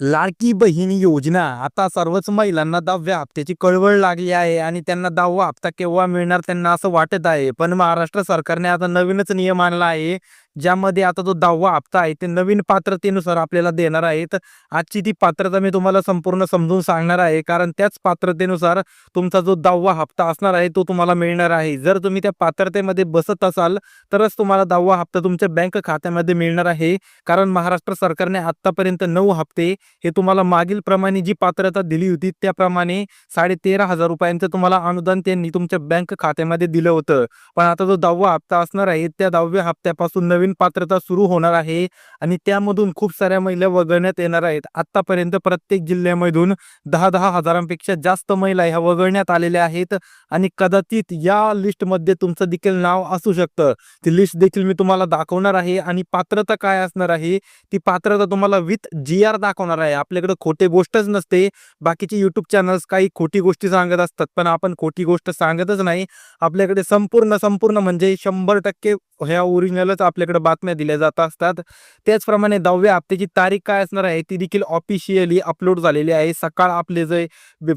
लाडकी बहीण योजना. आता सर्वच महिलांना दहाव्या हप्त्याची कळवळ लागली आहे आणि त्यांना दहावा हप्ता केव्हा मिळणार त्यांना असं वाटत आहे. पण महाराष्ट्र सरकारने आता नवीनच नियम आणला आहे. ज्यामध्ये आता तो दहावा हप्ता आहे ते नवीन पात्रतेनुसार आपल्याला देणार आहेत आजची ती पात्रता मी तुम्हाला संपूर्ण समजून सांगणार आहे. कारण त्याच पात्रतेनुसार तुमचा जो दहावा हप्ता असणार आहे तो तुम्हाला मिळणार आहे. जर तुम्ही त्या पात्रतेमध्ये बसत असाल तरच तुम्हाला दहावा हप्ता तुमच्या बँक खात्यामध्ये मिळणार आहे. कारण महाराष्ट्र सरकारने आतापर्यंत नऊ हप्ते हे तुम्हाला मागील प्रमाणे जी पात्रता दिली होती त्याप्रमाणे साडे तेरा हजार रुपयांचं तुम्हाला अनुदान त्यांनी तुमच्या बँक खात्यामध्ये दिलं होतं. पण आता जो दहावा हप्ता असणार आहे त्या दहाव्या हप्त्यापासून नवीन पात्रता सुरू होणार आहे आणि त्यामधून खूप साऱ्या महिला वगळण्यात येणार आहेत. आतापर्यंत प्रत्येक जिल्ह्यामधून दहा दहा हजारांपेक्षा जास्त महिला ह्या वगळण्यात आलेल्या आहेत आणि कदाचित या लिस्टमध्ये तुमचं देखील नाव असू शकतं. ती लिस्ट देखील मी तुम्हाला दाखवणार आहे आणि पात्रता काय असणार आहे ती पात्रता तुम्हाला विथ जी आर दाखवणार आहे. आपल्याकडे खोटे गोष्टच नसते. बाकीचे युट्यूब चॅनल्स काही खोटी गोष्टी सांगत असतात पण आपण खोटी गोष्ट सांगतच नाही. आपल्याकडे संपूर्ण संपूर्ण म्हणजे शंभर टक्के ह्या ओरिजिनलच आपल्याकडे बातम्या दिल्या जात असतात. त्याचप्रमाणे दहाव्या हप्त्याची तारीख काय असणार आहे? ती देखील ऑफिशियली अपलोड झालेली आहे. सकाळ आपले जे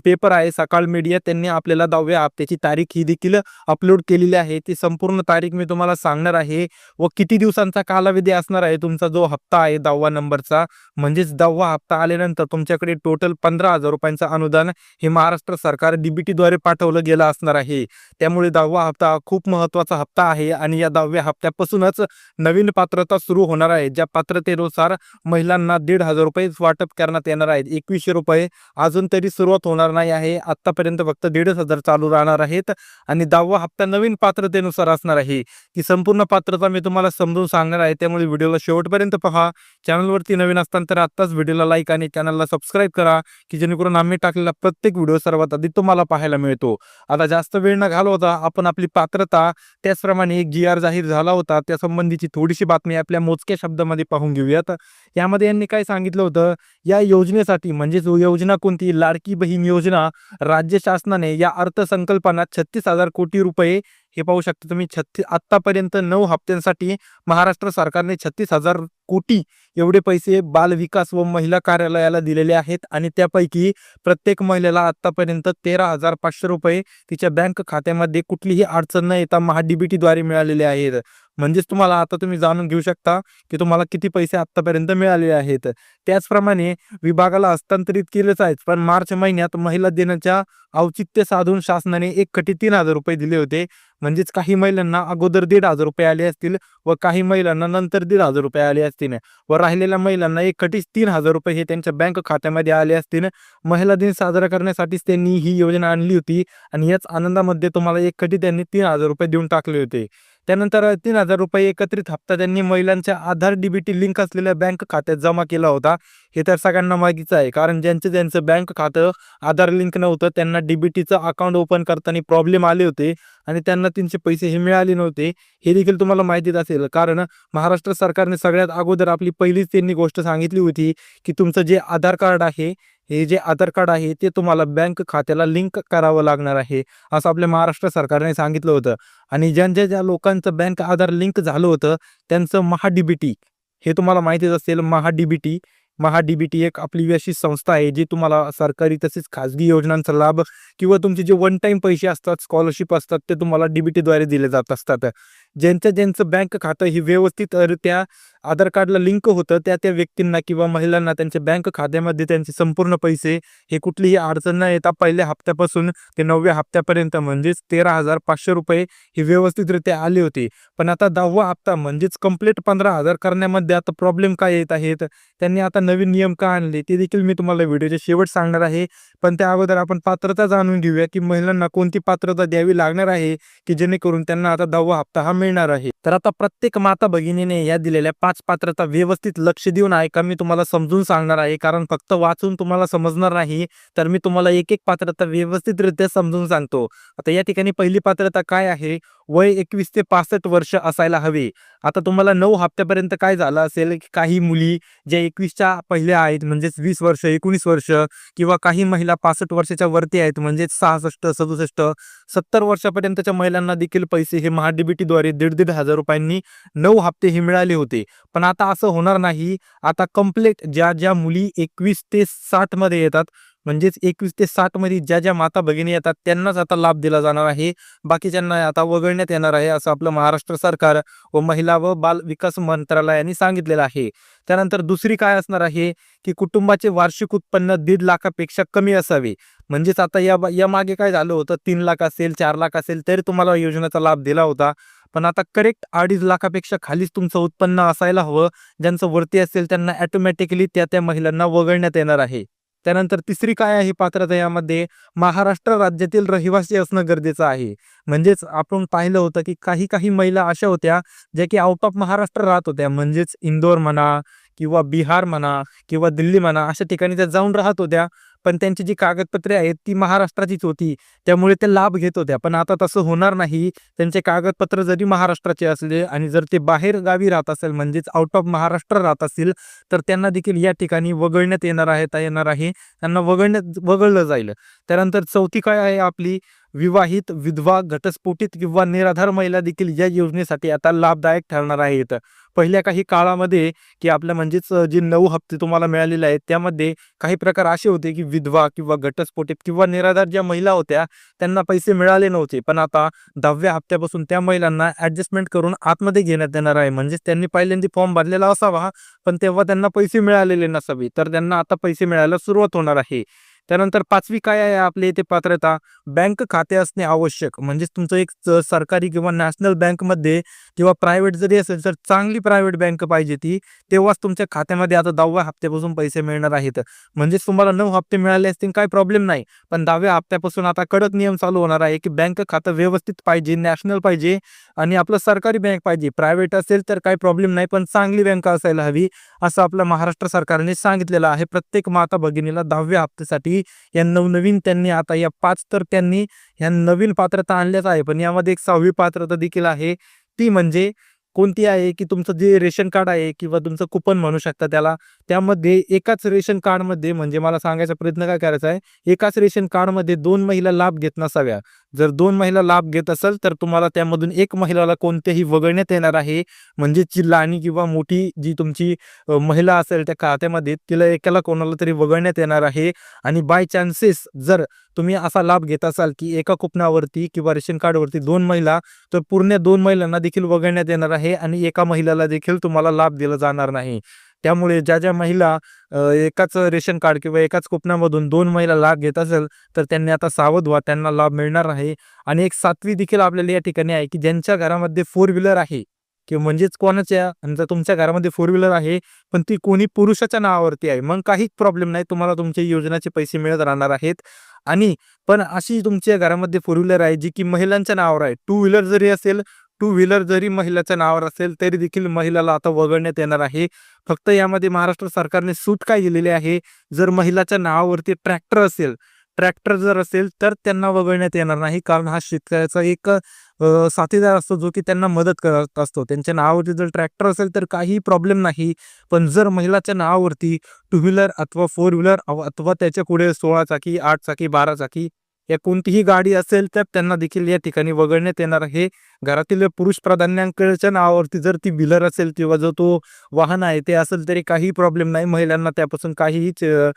पेपर आहे सकाळ मीडिया त्यांनी आपल्याला दहाव्या हप्त्याची तारीख ही देखील अपलोड केलेली आहे. ती संपूर्ण तारीख मी तुम्हाला सांगणार आहे व किती दिवसांचा कालावधी असणार आहे तुमचा जो हप्ता आहे दहावा नंबरचा? म्हणजेच दहावा हप्ता आल्यानंतर तुमच्याकडे टोटल पंधरा हजार रुपयांचं अनुदान हे महाराष्ट्र सरकार डीबीटीद्वारे पाठवलं गेलं असणार आहे. त्यामुळे दहावा हप्ता खूप महत्त्वाचा हप्ता आहे आणि या दहाव्या हप्त्यापासूनच नवीन पात्रता सुरू होणार आहे. ज्या पात्रतेनुसार महिलांना दीड हजार रुपये वाटप करण्यात येणार आहेत एकवीसशे रुपये अजून तरी सुरुवात होणार नाही आहे. आतापर्यंत फक्त दीडच हजार चालू राहणार आहेत आणि दहावा हप्ता नवीन पात्रतेनुसार असणार आहे. की संपूर्ण पात्रता मी तुम्हाला समजून सांगणार आहे. त्यामुळे व्हिडिओला शेवटपर्यंत पहा. चॅनलवरती नवीन असताना तर आत्ताच व्हिडिओला लाईक आणि चॅनलला सबस्क्राईब करा की जेणेकरून आम्ही टाकलेला प्रत्येक व्हिडिओ सर्वात आधी तुम्हाला पाहायला मिळतो. आता जास्त वेळ न घालवता आपण आपली पात्रता त्याचप्रमाणे एक जी आर जाहीर झाला होता. त्यासंबंधीची थोडीशी बातमी आपल्या मोजक्या शब्दामध्ये पाहून घेऊयात. यामध्ये यांनी काय सांगितलं होतं? या योजनेसाठी म्हणजे योजना कोणती? लाडकी बहीण योजना राज्य शासनाने या अर्थसंकल्पनात छत्तीस हजार कोटी रुपये हे पाहू शकता तुम्ही छत्तीस आतापर्यंत नऊ हप्त्यांसाठी महाराष्ट्र सरकारने छत्तीस हजार कोटी एवढे पैसे बाल विकास व महिला कार्यालयाला दिलेले आहेत आणि त्यापैकी प्रत्येक महिलेला आतापर्यंत तेरा हजार पाचशे रुपये तिच्या बँक खात्यामध्ये कुठलीही अडचण न येता महाडीबीटीद्वारे मिळालेले आहेत. म्हणजेच तुम्हाला आता तुम्ही जाणून घेऊ शकता की तुम्हाला किती पैसे आतापर्यंत मिळालेले आहेत. त्याचप्रमाणे विभागाला हस्तांतरित केलेच आहेत पण मार्च महिन्यात महिला दिनाच्या औचित्य साधून शासनाने एक कोटी तीन हजार रुपये दिले होते. म्हणजेच काही महिलांना अगोदर दीड हजार रुपये आले असतील व काही महिलांना नंतर दीड हजार रुपये आले असतील व राहिलेल्या महिलांना एक कोटी तीन हजार रुपये हे त्यांच्या बँक खात्यामध्ये आले असतील. महिला दिन साजरा करण्यासाठीच त्यांनी ही योजना आणली होती आणि याच आनंदामध्ये तुम्हाला एक कोटी त्यांनी तीन हजार रुपये देऊन टाकले होते. त्यानंतर तीन हजार रुपये एकत्रित हप्ता त्यांनी महिलांच्या आधार डीबीटी लिंक असलेल्या बँक खात्यात जमा केला होता. हे तर सगळ्यांना माहितीच आहे कारण ज्यांचं ज्यांचं बँक खातं आधार लिंक नव्हतं त्यांना डीबीटीचं अकाउंट ओपन करताना प्रॉब्लेम आले होते आणि त्यांना त्यांचे पैसे हे मिळाले नव्हते. हे देखील तुम्हाला माहितीच असेल कारण महाराष्ट्र सरकारने सगळ्यात अगोदर आपली पहिलीच त्यांनी गोष्ट सांगितली होती की तुमचं जे आधार कार्ड आहे हे जे आधार कार्ड आहे ते तुम्हाला बँक खात्याला लिंक करावं लागणार आहे असं आपल्या महाराष्ट्र सरकारने सांगितलं होतं. आणि ज्यांच्या ज्या लोकांचं बँक आधार लिंक झालं होतं त्यांचं महाडीबीटी हे तुम्हाला माहितीच असेल महाडीबीटी. महाडीबीटी एक आपली अशी संस्था आहे जी तुम्हाला सरकारी तसेच खाजगी योजनांचा लाभ किंवा तुमचे जे वन टाईम पैसे असतात स्कॉलरशिप असतात ते तुम्हाला डीबीटीद्वारे दिले जात असतात. ज्यांचं ज्यांचं बँक खातं ही व्यवस्थितरित्या आधार कार्डला लिंक होतं त्या त्या व्यक्तींना किंवा महिलांना त्यांच्या बँक खात्यामध्ये त्यांचे संपूर्ण पैसे हे कुठलीही अडचण न येता पहिल्या हप्त्यापासून ते नवव्या हप्त्यापर्यंत म्हणजेच तेरा हजार पाचशे रुपये हे व्यवस्थितरित्या आले होते. पण आता दहावा हप्ता म्हणजेच कंप्लीट पंधरा हजार करण्यामध्ये आता प्रॉब्लेम काय येत आहेत? त्यांनी आता नवीन नियम का आणले? ते देखील मी तुम्हाला व्हिडिओच्या शेवट सांगणार आहे. पण त्या अगोदर आपण पात्रता जाणून घेऊया की महिलांना कोणती पात्रता द्यावी लागणार आहे की जेणेकरून त्यांना आता दहावा हप्ता हा मिळणार आहे. तर आता प्रत्येक माता भगिनीने या दिलेल्या पाच पात्रता व्यवस्थित लक्ष देऊन ऐका मी तुम्हाला समजून सांगणार आहे. कारण फक्त वाचून तुम्हाला समजणार नाही तर मी तुम्हाला एक एक पात्रता व्यवस्थितरित्या समजून सांगतो. आता या ठिकाणी पहिली पात्रता काय आहे? वय एकवीस ते पासष्ट वर्ष असायला हवे. आता तुम्हाला नऊ हप्त्यापर्यंत काय झालं असेल की काही मुली ज्या एकवीसच्या पहिल्या आहेत म्हणजेच वीस वर्ष एकोणीस वर्ष किंवा काही महिला पासष्ट वर्षाच्या वरती आहेत म्हणजेच सहासष्ट सदुसष्ट सत्तर वर्षापर्यंतच्या महिलांना देखील पैसे हे महाडीबीटीद्वारे दीड दीड हजार रुपयांनी नऊ हप्ते हे मिळाले होते. पण आता असं होणार नाही. आता कंप्लीट ज्या ज्या मुली एकवीस ते साठमध्ये येतात म्हणजेच एकवीस ते साठमध्ये ज्या ज्या माता भगिनी येतात त्यांनाच आता लाभ दिला जाणार आहे. बाकीच्यांना आता वगळण्यात येणार आहे असं आपलं महाराष्ट्र सरकार व महिला व बाल विकास मंत्रालयाने सांगितलेलं आहे. त्यानंतर दुसरी काय असणार आहे की कुटुंबाचे वार्षिक उत्पन्न दीड लाखापेक्षा कमी असावे. म्हणजेच आता या या मागे काय झालं होतं तीन लाख असेल चार लाख असेल तरी तुम्हाला योजनेचा लाभ दिला होता. पण आता करेक्ट अडीच लाखापेक्षा खालीच तुमचं उत्पन्न असायला हवं. ज्यांचं वरती असेल त्यांना ऑटोमॅटिकली त्या त्या महिलांना वगळण्यात येणार आहे. त्यानंतर तिसरी काय आहे पात्रता यामध्ये? महाराष्ट्र राज्यातील रहिवासी असणं गरजेचं आहे. म्हणजेच आपण पाहिलं होतं की काही काही महिला अशा होत्या ज्या की आउट ऑफ महाराष्ट्र राहत होत्या. म्हणजेच इंदोर म्हणा किंवा बिहार म्हणा किंवा दिल्ली म्हणा अशा ठिकाणी त्या जाऊन राहत होत्या. पण त्यांची जी कागदपत्रे आहेत ती महाराष्ट्राचीच होती. त्यामुळे ते लाभ घेत होत्या. पण आता तसं होणार नाही. त्यांचे कागदपत्र जरी महाराष्ट्राचे असले आणि जर ते बाहेर गावी राहत असेल म्हणजेच आउट ऑफ महाराष्ट्र राहत असतील तर त्यांना देखील या ठिकाणी वगळण्यात येणार आहे येणार आहे. त्यांना वगळण्यात वगळलं जाईल. त्यानंतर चौथी काय आहे आपली? विवाहित विधवा घटस्फोटित किंवा निराधार महिला देखील या योजनेसाठी आता लाभदायक ठरणार आहेत. पहिल्या काही काळामध्ये की आपल्या म्हणजेच जे नऊ हप्ते तुम्हाला मिळालेले आहेत त्यामध्ये काही प्रकार असे होते की विधवा किंवा घटस्फोटित किंवा निराधार ज्या महिला होत्या त्यांना पैसे मिळाले नव्हते. पण आता दहाव्या हप्त्यापासून त्या महिलांना ऍडजस्टमेंट करून आतमध्ये घेण्यात येणार आहे. म्हणजेच त्यांनी पहिल्यांदा फॉर्म भरलेला असावा पण तेव्हा त्यांना पैसे मिळालेले नसावे. तर त्यांना आता पैसे मिळायला सुरुवात होणार आहे. त्यानंतर पाचवी काय आहे आपले इथे पात्रता? बँक खाते असणे आवश्यक. म्हणजेच तुमचं एक सरकारी किंवा नॅशनल बँकमध्ये किंवा प्रायव्हेट जरी असेल तर चांगली प्रायव्हेट बँक पाहिजे ती. तेव्हाच तुमच्या खात्यामध्ये आता दहाव्या हप्त्यापासून पैसे मिळणार आहेत. म्हणजेच तुम्हाला नऊ हप्ते मिळाले असतील काही प्रॉब्लेम नाही. पण दहाव्या हप्त्यापासून आता कडक नियम चालू होणार आहे की बँक खातं व्यवस्थित पाहिजे नॅशनल पाहिजे आणि आपलं सरकारी बँक पाहिजे. प्रायव्हेट असेल तर काही प्रॉब्लेम नाही पण चांगली बँक असायला हवी असं आपलं महाराष्ट्र सरकारने सांगितलेलं आहे. प्रत्येक माता भगिनीला दहाव्या हप्त्यासाठी या नवनवीन त्यांनी आता या पाच तर त्यांनी ह्या नवीन पात्रता आणल्याच आहे. पण यामध्ये एक सहावी पात्रता देखील आहे. ती म्हणजे कोणती आहे की तुमचं जे रेशन कार्ड आहे किंवा तुमचं कुपन म्हणू शकता त्याला त्यामध्ये एकाच रेशन कार्डमध्ये म्हणजे मला सांगायचा प्रयत्न काय करायचा आहे एकाच रेशन कार्डमध्ये दोन महिला लाभ घेत नसाव्या. जर दोन महिला लाभ घेत असेल तर तुम्हाला त्यामधून एक महिलाला कोणतेही वगळण्यात येणार आहे. म्हणजे जी लाणी किंवा मोठी जी तुमची महिला असेल त्या खात्यामध्ये तिला एकाला कोणाला तरी वगळण्यात येणार आहे. आणि बाय चान्सेस जर तुम्ही असा लाभ घेत असाल की एका कुपनावरती किंवा रेशन कार्डवरती दोन महिला तर पूर्ण दोन महिलांना देखील वगळण्यात येणार आहे आणि एका महिलाला देखील तुम्हाला लाभ दिला जाणार नाही. त्यामुळे ज्या ज्या महिला एकाच रेशन कार्ड किंवा एकाच कुपनामधून दोन महिला लाभ घेत असेल तर त्यांनी आता सावध व्हा त्यांना लाभ मिळणार आहे. आणि एक सातवी देखील आपल्याला या ठिकाणी आहे की ज्यांच्या घरामध्ये फोर व्हीलर आहे किंवा म्हणजेच कोणाच्या जर तुमच्या घरामध्ये फोर व्हीलर आहे पण ती कोणी पुरुषाच्या नावावरती आहे मग काहीच प्रॉब्लेम नाही तुम्हाला तुमच्या योजनाचे पैसे मिळत राहणार आहेत. आणि पण अशी तुमच्या घरामध्ये फोर व्हीलर आहे जी की महिलांच्या नावावर आहे. टू व्हीलर जरी असेल टू व्हीलर जरी महिलाच्या नावावर असेल तरी देखील महिलाला आता वगळण्यात येणार आहे. फक्त यामध्ये महाराष्ट्र सरकारने सूट काय दिलेली आहे? जर महिलाच्या नावावरती ट्रॅक्टर असेल ट्रॅक्टर जर असेल तर त्यांना वगळण्यात येणार नाही कारण हा शेतकऱ्याचा एक साथीदार असतो जो की त्यांना मदत करत असतो. त्यांच्या नावावरती जर ट्रॅक्टर असेल तर काही प्रॉब्लेम नाही. पण जर महिलाच्या नावावरती टू व्हीलर अथवा फोर व्हीलर अथवा त्याच्या पुढे सोळा चाकी आठ चाकी बारा चाकी या कोणतीही गाडी असेल तर त्यांना देखील या ठिकाणी वगळण्यात येणार आहे. घरातील पुरुष प्राधान्यांकडच्या नावावरती जर ती व्हीलर असेल किंवा जो तो वाहन आहे ते असेल तरी काही प्रॉब्लेम नाही. महिलांना त्यापासून काहीही च-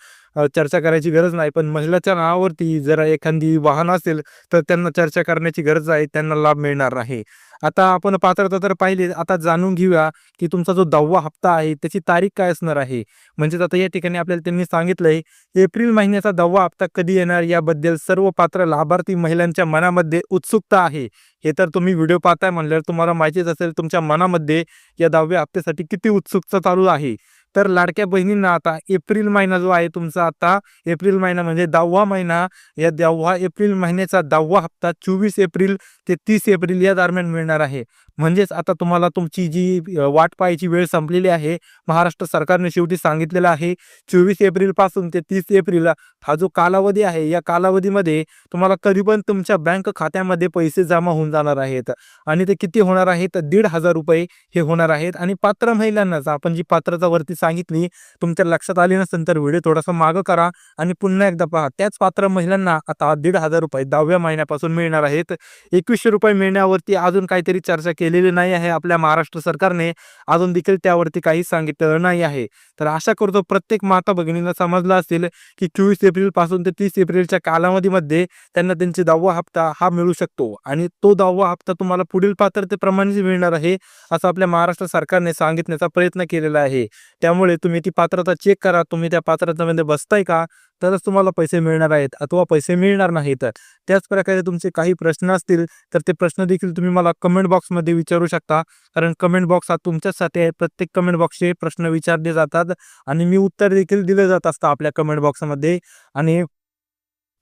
चर्चा करायची गरज नाही. पण महिलाच्या नावावरती जर एखादी वाहन असेल तर त्यांना चर्चा करण्याची गरज आहे त्यांना लाभ मिळणार आहे आता आपण पात्रता तर पाहिली. आता जाणून घेऊया की तुमचा जो दहावा हप्ता आहे त्याची तारीख काय असणार आहे? म्हणजेच आता या ठिकाणी आपल्याला त्यांनी सांगितलंय एप्रिल महिन्याचा दहावा हप्ता कधी येणार? याबद्दल सर्व पात्र लाभार्थी महिलांच्या मनामध्ये उत्सुकता आहे. हे तर तुम्ही व्हिडिओ पाहताय म्हणल्यावर तुम्हाला माहितीच असेल तुमच्या मनामध्ये या दहाव्या हप्त्यासाठी किती उत्सुकता चालू आहे. तर लाडक्या बहिणींना आता एप्रिल महिना जो आहे तुमचा आता एप्रिल महिना म्हणजे दहावा महिना. या दहावा एप्रिल महिन्याचा दहावा हप्ता चोवीस एप्रिल ते तीस एप्रिल या दरम्यान मिळणार आहे. म्हणजेच आता तुम्हाला तुमची जी वाट पाहायची वेळ संपलेली आहे महाराष्ट्र सरकारने शेवटी सांगितलेलं आहे चोवीस एप्रिलपासून ते तीस एप्रिल हा जो कालावधी आहे या कालावधीमध्ये तुम्हाला कधी पण तुमच्या बँक खात्यामध्ये पैसे जमा होऊन जाणार आहेत. आणि ते किती होणार आहेत? दीड हजार रुपये हे होणार आहेत. आणि पात्र महिलांनाच आपण जी पात्रता वरती सांगितली तुमच्या लक्षात आली नसेल तर व्हिडिओ थोडासा मागं करा आणि पुन्हा एकदा पहा त्याच पात्र महिलांना आता दीड हजार रुपये दहाव्या महिन्यापासून मिळणार आहेत. एकवीसशे रुपये मिळण्यावरती अजून काहीतरी चर्चा केलेली नाही आहे. आपल्या महाराष्ट्र सरकारने अजून देखील त्यावरती काही सांगितलेलं नाही आहे. तर आशा करतो प्रत्येक माता भगिनींना समजलं असेल की चोवीस एप्रिलपासून ते तीस एप्रिलच्या कालावधीमध्ये त्यांना त्यांची दहावा हप्ता हा मिळू शकतो. आणि तो दहावा हप्ता तुम्हाला पुढील पात्रतेप्रमाणेच मिळणार आहे असं आपल्या महाराष्ट्र सरकारने सांगितण्याचा प्रयत्न केलेला आहे. त्यामुळे तुम्ही ती पात्रता चेक करा. तुम्ही त्या पात्रतेमध्ये बसताय का? तरच तुम्हाला पैसे मिळणार आहेत अथवा पैसे मिळणार नाहीत त्याच प्रकारे तुमचे काही प्रश्न असतील तर ते प्रश्न देखील तुम्ही मला कमेंट बॉक्समध्ये विचारू शकता. कारण कमेंट बॉक्स हा तुमच्याचसाठी आहे. प्रत्येक कमेंट बॉक्सचे प्रश्न विचारले जातात आणि मी उत्तर देखील दिले जात असतं आपल्या कमेंट बॉक्समध्ये आणि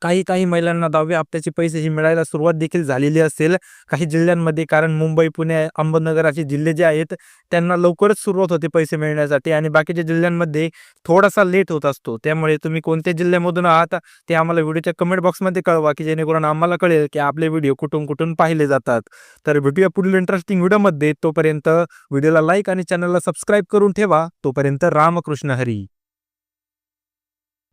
काही काही महिलांना दहाव्या हप्त्याचे पैसे ही मिळायला सुरुवात देखील झालेली असेल. काही जिल्ह्यांमध्ये कारण मुंबई पुणे अहमदनगर असे जिल्हे जे आहेत त्यांना लवकरच सुरुवात होते पैसे मिळण्यासाठी आणि बाकीच्या जिल्ह्यांमध्ये थोडासा लेट होत असतो. त्यामुळे तुम्ही कोणत्या जिल्ह्यामधून आहात ते आम्हाला व्हिडिओच्या कमेंट बॉक्समध्ये कळवा की जेणेकरून आम्हाला कळेल की आपले व्हिडिओ कुठून कुठून पाहिले जातात. तर भेटूया पुढील इंटरेस्टिंग व्हिडिओमध्ये. तोपर्यंत व्हिडिओला लाईक आणि चॅनलला सबस्क्राईब करून ठेवा. तोपर्यंत रामकृष्ण हरी.